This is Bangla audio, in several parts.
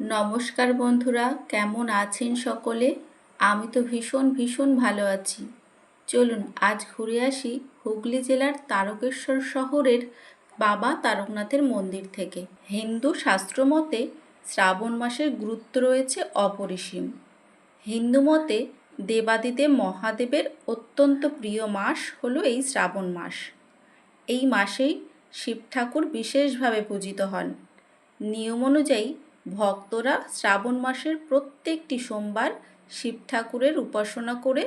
নমস্কার বন্ধুরা, কেমন আছেন সকলে? আমি তো ভীষণ ভীষণ ভালো আছি। চলুন, আজ ঘুরে আসি হুগলি জেলার তারকেশ্বর শহরের বাবা তারকনাথের মন্দির থেকে। হিন্দু শাস্ত্র মতে শ্রাবণ মাসের গুরুত্ব রয়েছে অপরিসীম। হিন্দু মতে দেবাদিদেব মহাদেবের অত্যন্ত প্রিয় মাস হলো এই শ্রাবণ মাস। এই মাসেই শিব ঠাকুর বিশেষভাবে পূজিত হন। নিয়ম অনুযায়ী ভক্তরা শ্রাবণ মাসের প্রত্যেকটি সোমবার শিব ঠাকুরের উপাসনা করে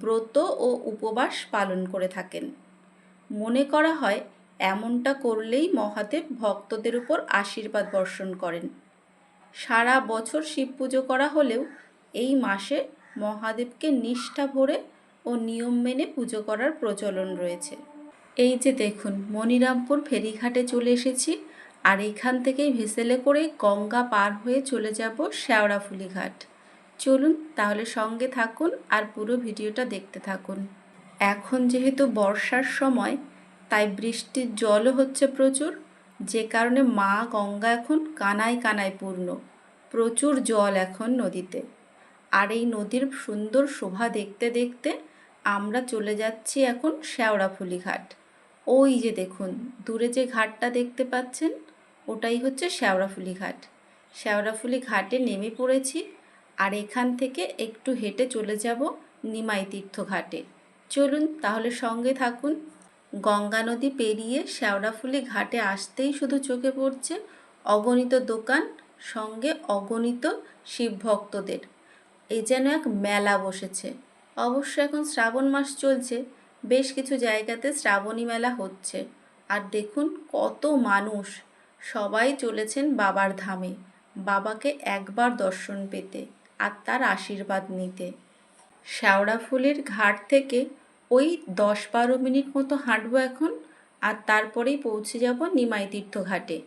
ব্রত ও উপবাস পালন করে থাকেন। মনে করা হয়, এমনটা করলেই মহাদেব ভক্তদের উপর আশীর্বাদ বর্ষণ করেন। সারা বছর শিব পুজো করা হলেও এই মাসে মহাদেবকে নিষ্ঠা ভরে ও নিয়ম মেনে পুজো করার প্রচলন রয়েছে। এই যে দেখুন, মনিরামপুর ফেরিঘাটে চলে এসেছি। আর এখান থেকেই ভেসেলে করে গঙ্গা পার হয়ে চলে যাব শেওড়াফুলি ঘাট চলুন তাহলে সঙ্গে থাকুন আর পুরো ভিডিওটা দেখতে থাকুন। এখন যেহেতু বর্ষার সময়, তাই বৃষ্টির জলও হচ্ছে প্রচুর। যে কারণে মা গঙ্গা এখন কানায় কানায় পূর্ণ। প্রচুর জল এখন নদীতে। আর এই নদীর সুন্দর শোভা দেখতে দেখতে আমরা চলে যাচ্ছি এখন শেওড়াফুলি ঘাট ওই যে দেখুন, দূরে যে ঘাটটা দেখতে পাচ্ছেন ওটাই হচ্ছে শেওড়াফুলি ঘাট। শেওড়াফুলি ঘাটে নেমে পড়েছি আর এখান থেকে একটু হেঁটে চলে যাব নিমাই তীর্থ ঘাটে। চলুন তাহলে সঙ্গে থাকুন। গঙ্গা নদী পেরিয়ে শেওড়াফুলি ঘাটে আসতেই শুধু চোখে পড়ছে অগণিত দোকান, সঙ্গে অগণিত শিব ভক্তদের। এ যেন এক মেলা বসেছে। অবশ্য এখন শ্রাবণ মাস চলছে, বেশ কিছু জায়গাতে শ্রাবণী মেলা হচ্ছে। আর দেখুন কত মানুষ। সবাই চলেছেন বাবার ধামে। বাবাকে একবার দর্শন পেতে আর তার আশীর্বাদ নিতে। শেওড়াফুলির ঘাট থেকে ওই দশ বারো মিনিট মতো হাঁটবো এখন আর তারপরেই পৌঁছে যাব নিমাই তীর্থ ঘাটে।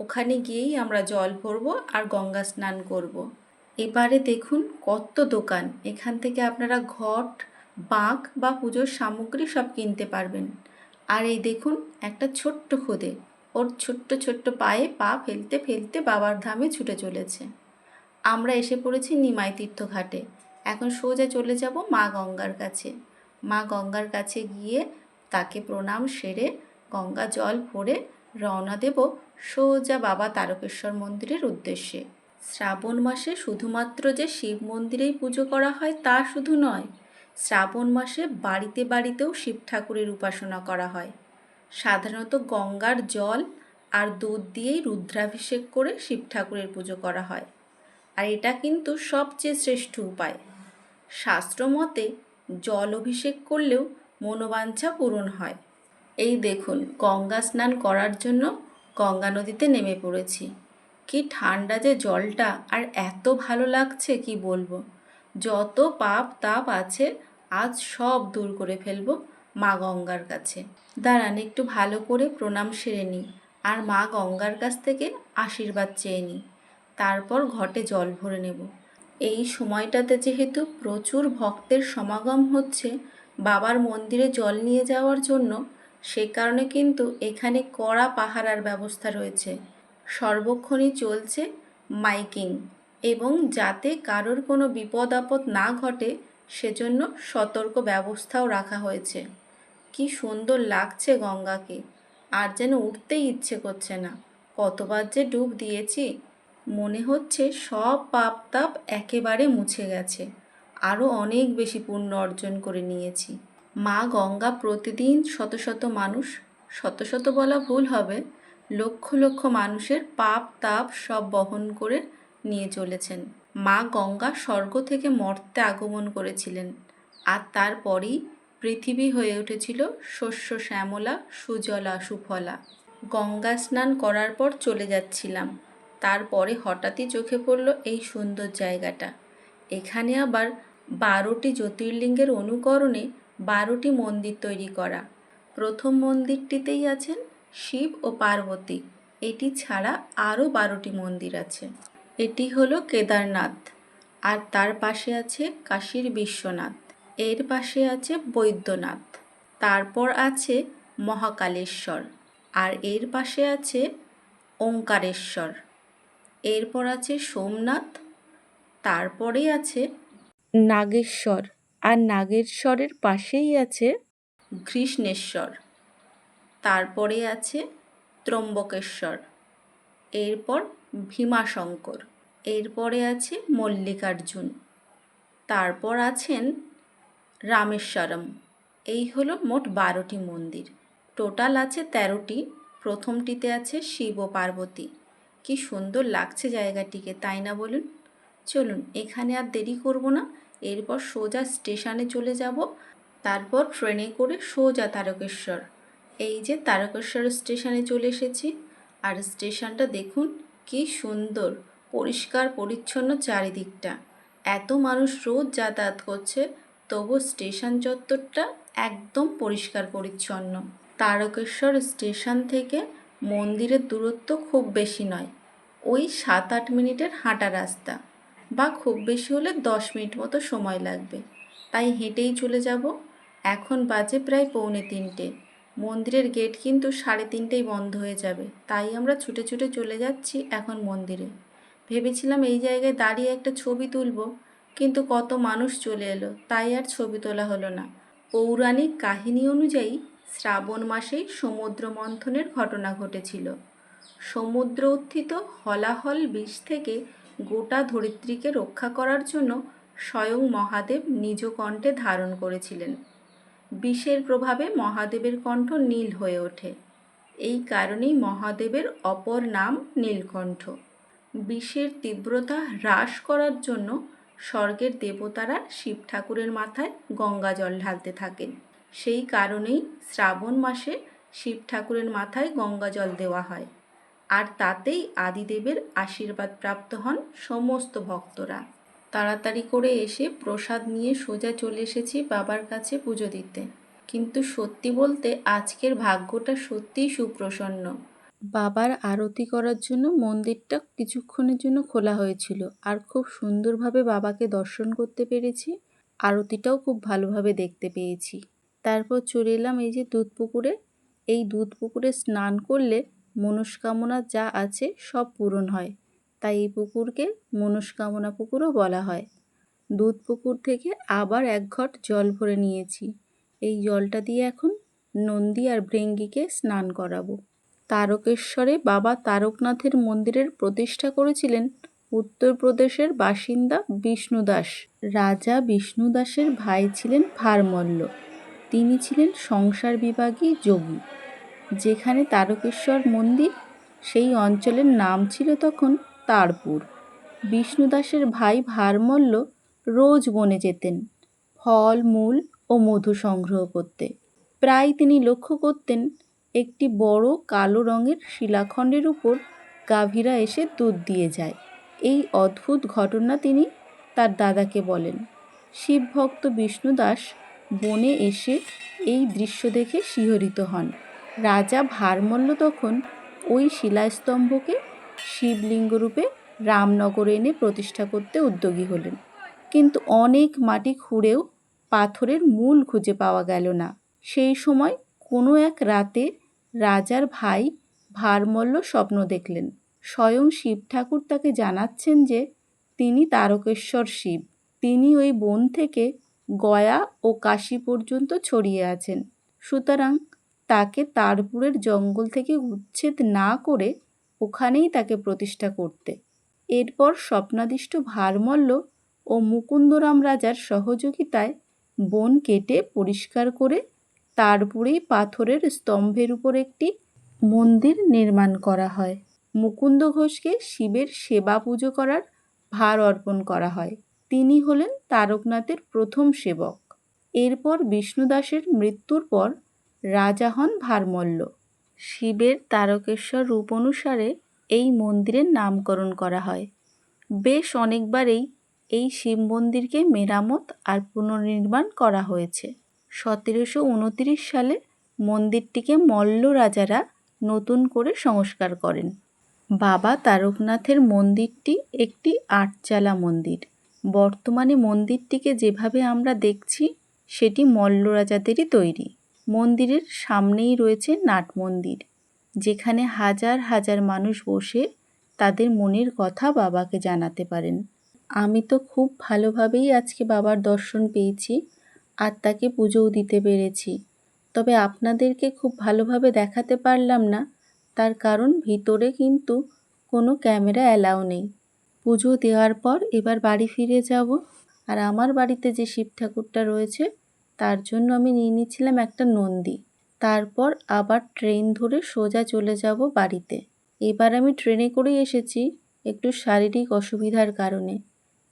ওখানে গিয়েই আমরা জল ভরবো আর গঙ্গা স্নান করব। এবারে দেখুন কত দোকান। এখান থেকে আপনারা ঘট, বাঁক বা পুজোর সামগ্রী সব কিনতে পারবেন। আর এই দেখুন একটা ছোট্ট খুদে। ওর ছোট্ট ছোট্ট পায়ে পা ফেলতে ফেলতে বাবার ধামে ছুটে চলেছে। আমরা এসে পড়েছি নিমাই তীর্থ ঘাটে। এখন সোজা চলে যাব মা গঙ্গার কাছে। মা গঙ্গার কাছে গিয়ে তাকে প্রণাম সেরে গঙ্গা জল ভরে রওনা দেব সোজা বাবা তারকেশ্বর মন্দিরের উদ্দেশ্যে। শ্রাবণ মাসে শুধুমাত্র যে শিব মন্দিরেই পুজো করা হয় তা শুধু নয়, শ্রাবণ মাসে বাড়িতে বাড়িতেও শিব ঠাকুরের উপাসনা করা হয়। সাধারণত গঙ্গার জল আর দুধ দিয়েই রুদ্রাভিষেক করে শিব ঠাকুরের পুজো করা হয়। আর এটা কিন্তু সবচেয়ে শ্রেষ্ঠ উপায়। শাস্ত্র মতে জল অভিষেক করলেও মনোবাঞ্ছা পূরণ হয়। এই দেখুন, গঙ্গা স্নান করার জন্য গঙ্গা নদীতে নেমে পড়েছি। কি ঠান্ডা যে জলটা, আর এত ভালো লাগছে কি বলব? যত পাপ তাপ আছে, আজ সব দূর করে ফেলব। মা গঙ্গার কাছে। দাঁড়ান, একটু ভালো করে প্রণাম সেরে নিই আর মা গঙ্গার কাছ থেকে আশীর্বাদ চেয়ে নিই। তারপর ঘটে জল ভরে নেব। এই সময়টাতে যেহেতু প্রচুর ভক্তের সমাগম হচ্ছে, বাবার মন্দিরে জল নিয়ে যাওয়ার জন্য সে কারণে কিন্তু এখানে কড়া পাহারার ব্যবস্থা রয়েছে। সর্বক্ষণই চলছে মাইকিং এবং যাতে কারোর কোনো বিপদ আপদ না ঘটে, সেজন্য সতর্ক ব্যবস্থাও রাখা হয়েছে। কি সুন্দর লাগছে গঙ্গাকে। আর যেন উঠতেই ইচ্ছে করছে না। কতবার যে ডুব দিয়েছি, মনে হচ্ছে সব পাপ তাপ একেবারে মুছে গেছে। আরও অনেক বেশি পুণ্য অর্জন করে নিয়েছি। মা গঙ্গা প্রতিদিন শত শত মানুষ, শত শত বলা ভুল হবে, লক্ষ লক্ষ মানুষের পাপ তাপ সব বহন করে নিয়ে চলেছেন। মা গঙ্গা স্বর্গ থেকে মর্তে আগমন করেছিলেন। আর তারপরেই পৃথিবী হয়ে উঠেছিল শস্য শ্যামলা, সুজলা, সুফলা। গঙ্গা স্নান করার পর চলে যাচ্ছিলাম। তারপরে হঠাৎই চোখে পড়ল এই সুন্দর জায়গাটা। এখানে আবার বারোটি জ্যোতির্লিঙ্গের অনুকরণে বারোটি মন্দির তৈরি করা। প্রথম মন্দিরটিতেই আছেন শিব ও পার্বতী। এটি ছাড়া আরও বারোটি মন্দির আছে। এটি হলো কেদারনাথ। আর তার পাশে আছে কাশীর বিশ্বনাথ। এর পাশে আছে বৈদ্যনাথ, তারপর আছে মহাকালেশ্বর, আর এর পাশে আছে ওঙ্কারেশ্বর। এরপর আছে সোমনাথ তারপরেই আছে নাগেশ্বর, আর নাগেশ্বরের পাশেই আছে কৃষ্ণেশ্বর, তারপরে আছে ত্রম্বকেশ্বর, এরপর ভীমাশঙ্কর, এরপরে আছে মল্লিকার্জুন, তারপর আছেন রামেশ্বরম। এই হলো মোট বারোটি মন্দির। টোটাল আছে তেরোটি। প্রথমটিতে আছে শিব ও পার্বতী। কি সুন্দর লাগছে জায়গাটিকে, তাই না বলুন? চলুন, এখানে আর দেরি করব না। এরপর সোজা স্টেশনে চলে যাব। তারপর ট্রেনে করে সোজা তারকেশ্বর। এই যে তারকেশ্বর স্টেশনে চলে এসেছি। আর স্টেশনটা দেখুন, কি সুন্দর, পরিষ্কার, পরিচ্ছন্ন চারিদিকটা। এত মানুষ রোজ যাতায়াত করছে। তবু স্টেশন চত্বরটা একদম পরিষ্কার পরিচ্ছন্ন। তারকেশ্বর স্টেশন থেকে মন্দিরের দূরত্ব খুব বেশি নয়, ওই সাত আট মিনিটের হাঁটা রাস্তা বা খুব বেশি হলে দশ মিনিট মতো সময় লাগবে। তাই হেঁটেই চলে যাব। এখন বাজে প্রায় পৌনে তিনটে। মন্দিরের গেট কিন্তু সাড়ে তিনটেই বন্ধ হয়ে যাবে, তাই আমরা ছুটে ছুটে চলে যাচ্ছি এখন মন্দিরে। ভেবেছিলাম এই জায়গায় দাঁড়িয়ে একটা ছবি তুলব কিন্তু কত মানুষ চলে এলো, তাই আর ছবি তোলা হলো না। পৌরাণিক কাহিনী অনুযায়ী শ্রাবণ মাসেই সমুদ্র মন্থনের ঘটনা ঘটেছিল। সমুদ্র উত্থিত হলাহল বিষ থেকে গোটা ধরিত্রীকে রক্ষা করার জন্য স্বয়ং মহাদেব নিজ কণ্ঠে ধারণ করেছিলেন। বিষের প্রভাবে মহাদেবের কণ্ঠ নীল হয়ে ওঠে। এই কারণেই মহাদেবের অপর নাম নীলকণ্ঠ। বিষের তীব্রতা হ্রাস করার জন্য স্বর্গের দেবতারা শিব ঠাকুরের মাথায় গঙ্গা জল ঢালতে থাকেন। সেই কারণেই শ্রাবণ মাসে শিব ঠাকুরের মাথায় গঙ্গা জল দেওয়া হয়। আর তাতেই আদিদেবের আশীর্বাদ প্রাপ্ত হন সমস্ত ভক্তরা। তাড়াতাড়ি করে এসে প্রসাদ নিয়ে সোজা চলে এসেছি বাবার কাছে পুজো দিতে। কিন্তু সত্যি বলতে আজকের ভাগ্যটা সত্যিই সুপ্রসন্ন। বাবার আরতি করার জন্য মন্দিরটা কিছুক্ষণের জন্য খোলা হয়েছিল। আর খুব সুন্দরভাবে বাবাকে দর্শন করতে পেরেছি। আরতিটাও খুব ভালোভাবে দেখতে পেয়েছি। তারপর চলে এলাম এই যে দুধ পুকুরে। এই দুধ পুকুরে স্নান করলে মনস্কামনা যা আছে সব পূরণ হয়। তাই এই পুকুরকে মনস্কামনা পুকুরও বলা হয়। দুধ পুকুর থেকে আবার এক ঘট জল ভরে নিয়েছি। এই জলটা দিয়ে এখন নন্দী আর ভৃঙ্গিকে স্নান করাবো। তারকেশ্বরে বাবা তারকনাথের মন্দিরের প্রতিষ্ঠা করেছিলেন উত্তরপ্রদেশের বাসিন্দা বিষ্ণুদাস রাজা বিষ্ণুদাসের ভাই ছিলেন ভারমল্ল। তিনি ছিলেন সংসার বিভাগী যোগী। যেখানে তারকেশ্বর মন্দির, সেই অঞ্চলের নাম ছিল তখন তারপুর। বিষ্ণুদাসের ভাই ভারমল্ল রোজ বনে যেতেন, ফল, মূল ও মধু সংগ্রহ করতে। প্রায় তিনি লক্ষ্য করতেন একটি বড় কালো রঙের শিলাখণ্ডের উপর গাভীরা এসে দুধ দিয়ে যায়। এই অদ্ভুত ঘটনা তিনি তার দাদাকে বলেন। শিবভক্ত বিষ্ণুদাস বনে এসে এই দৃশ্য দেখে শিহরিত হন। রাজা ভারমল্ল তখন ওই শিলাস্তম্ভকে শিবলিঙ্গরূপে রামনগরে এনে প্রতিষ্ঠা করতে উদ্যোগী হলেন। কিন্তু অনেক মাটি খুঁড়েও পাথরের মূল খুঁজে পাওয়া গেল না। সেই সময় কোনো এক রাতে রাজার ভাই ভারমল্ল স্বপ্ন দেখলেন। স্বয়ং শিব ঠাকুর তাকে জানাচ্ছেন যে, তিনি তারকেশ্বর শিব। তিনি ওই বন থেকে গয়া ও কাশী পর্যন্ত ছড়িয়ে আছেন। সুতরাং তাকে তারপুরের জঙ্গল থেকে উচ্ছেদ না করে ওখানেই তাকে প্রতিষ্ঠা করতে। এরপর স্বপ্নাদিষ্ট ভারমল্ল ও মুকুন্দরাম রাজার সহযোগিতায় বন কেটে পরিষ্কার করে তারপুরেই পাথরের স্তম্ভের উপর একটি মন্দির নির্মাণ করা হয়। মুকুন্দ ঘোষকে শিবের সেবা পুজো করার ভার অর্পণ করা হয়। তিনি হলেন তারকনাথের প্রথম সেবক। এরপর বিষ্ণুদাসের মৃত্যুর পর রাজা হন ভারমল্ল। শিবের তারকেশ্বর রূপ অনুসারে এই মন্দিরের নামকরণ করা হয়। বেশ অনেকবারেই এই শিব মন্দিরকে মেরামত আর পুনর্নির্মাণ করা হয়েছে। সতেরোশো সালে মন্দিরটিকে মল্ল রাজারা নতুন করে সংস্কার করেন। বাবা তারকনাথের মন্দিরটি একটি আটচালা মন্দির। বর্তমানে মন্দিরটিকে যেভাবে আমরা দেখছি, সেটি মল্ল রাজাদেরই তৈরি। মন্দিরের সামনেই রয়েছে নাট মন্দির, যেখানে হাজার হাজার মানুষ বসে তাদের মনের কথা বাবাকে জানাতে পারেন। আমি তো খুব ভালোভাবেই আজকে বাবার দর্শন পেয়েছি। আর তাকে পুজোও দিতে পেরেছি। তবে আপনাদেরকে খুব ভালোভাবে দেখাতে পারলাম না, তার কারণ ভিতরে কিন্তু কোনো ক্যামেরা অ্যালাউ নেই। পুজো দেওয়ার পর এবার বাড়ি ফিরে যাব, আর আমার বাড়িতে যে শিব ঠাকুরটা রয়েছে, তার জন্য আমি নিয়ে নিচ্ছিলাম একটা নন্দী। তারপর আবার ট্রেন ধরে সোজা চলে যাব বাড়িতে। এবার আমি ট্রেনে করেই এসেছি, একটু শারীরিক অসুবিধার কারণে।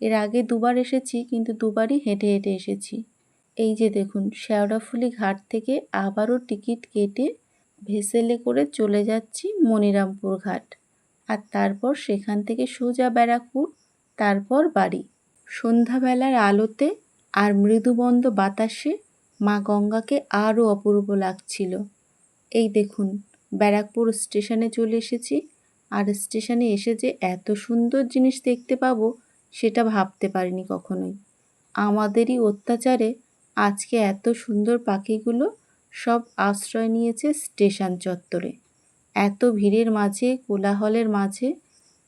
এর আগে দুবার এসেছি, কিন্তু দুবারই হেঁটে হেঁটে এসেছি। এই যে দেখুন শেওড়াফুলি ঘাট থেকে আবারও টিকিট কেটে ভেসেলে করে চলে যাচ্ছি মনিরামপুর ঘাট। আর তারপর সেখান থেকে সোজা ব্যারাকপুর, তারপর বাড়ি। সন্ধ্যাবেলার আলোতে আর মৃদুবন্ধ বাতাসে মা গঙ্গাকে আরও অপূর্ব লাগছিল। এই দেখুন, ব্যারাকপুর স্টেশনে চলে এসেছি। আর স্টেশনে এসে যে এত সুন্দর জিনিস দেখতে পাবো, সেটা ভাবতে পারিনি কখনোই। আমাদেরই অত্যাচারে আজকে এত সুন্দর পাখিগুলো সব আশ্রয় নিয়েছে স্টেশন চত্বরে। এত ভিড়ের মাঝে, কোলাহলের মাঝে,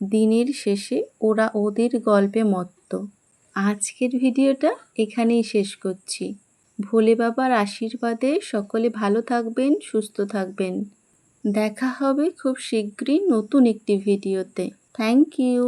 দিনের শেষে ওরা ওদের গল্পে মত্ত। আজকের ভিডিওটা এখানেই শেষ করছি। ভোলে বাবার আশীর্বাদে সকলে ভালো থাকবেন, সুস্থ থাকবেন। দেখা হবে খুব শীঘ্রই নতুন একটি ভিডিওতে। Thank you.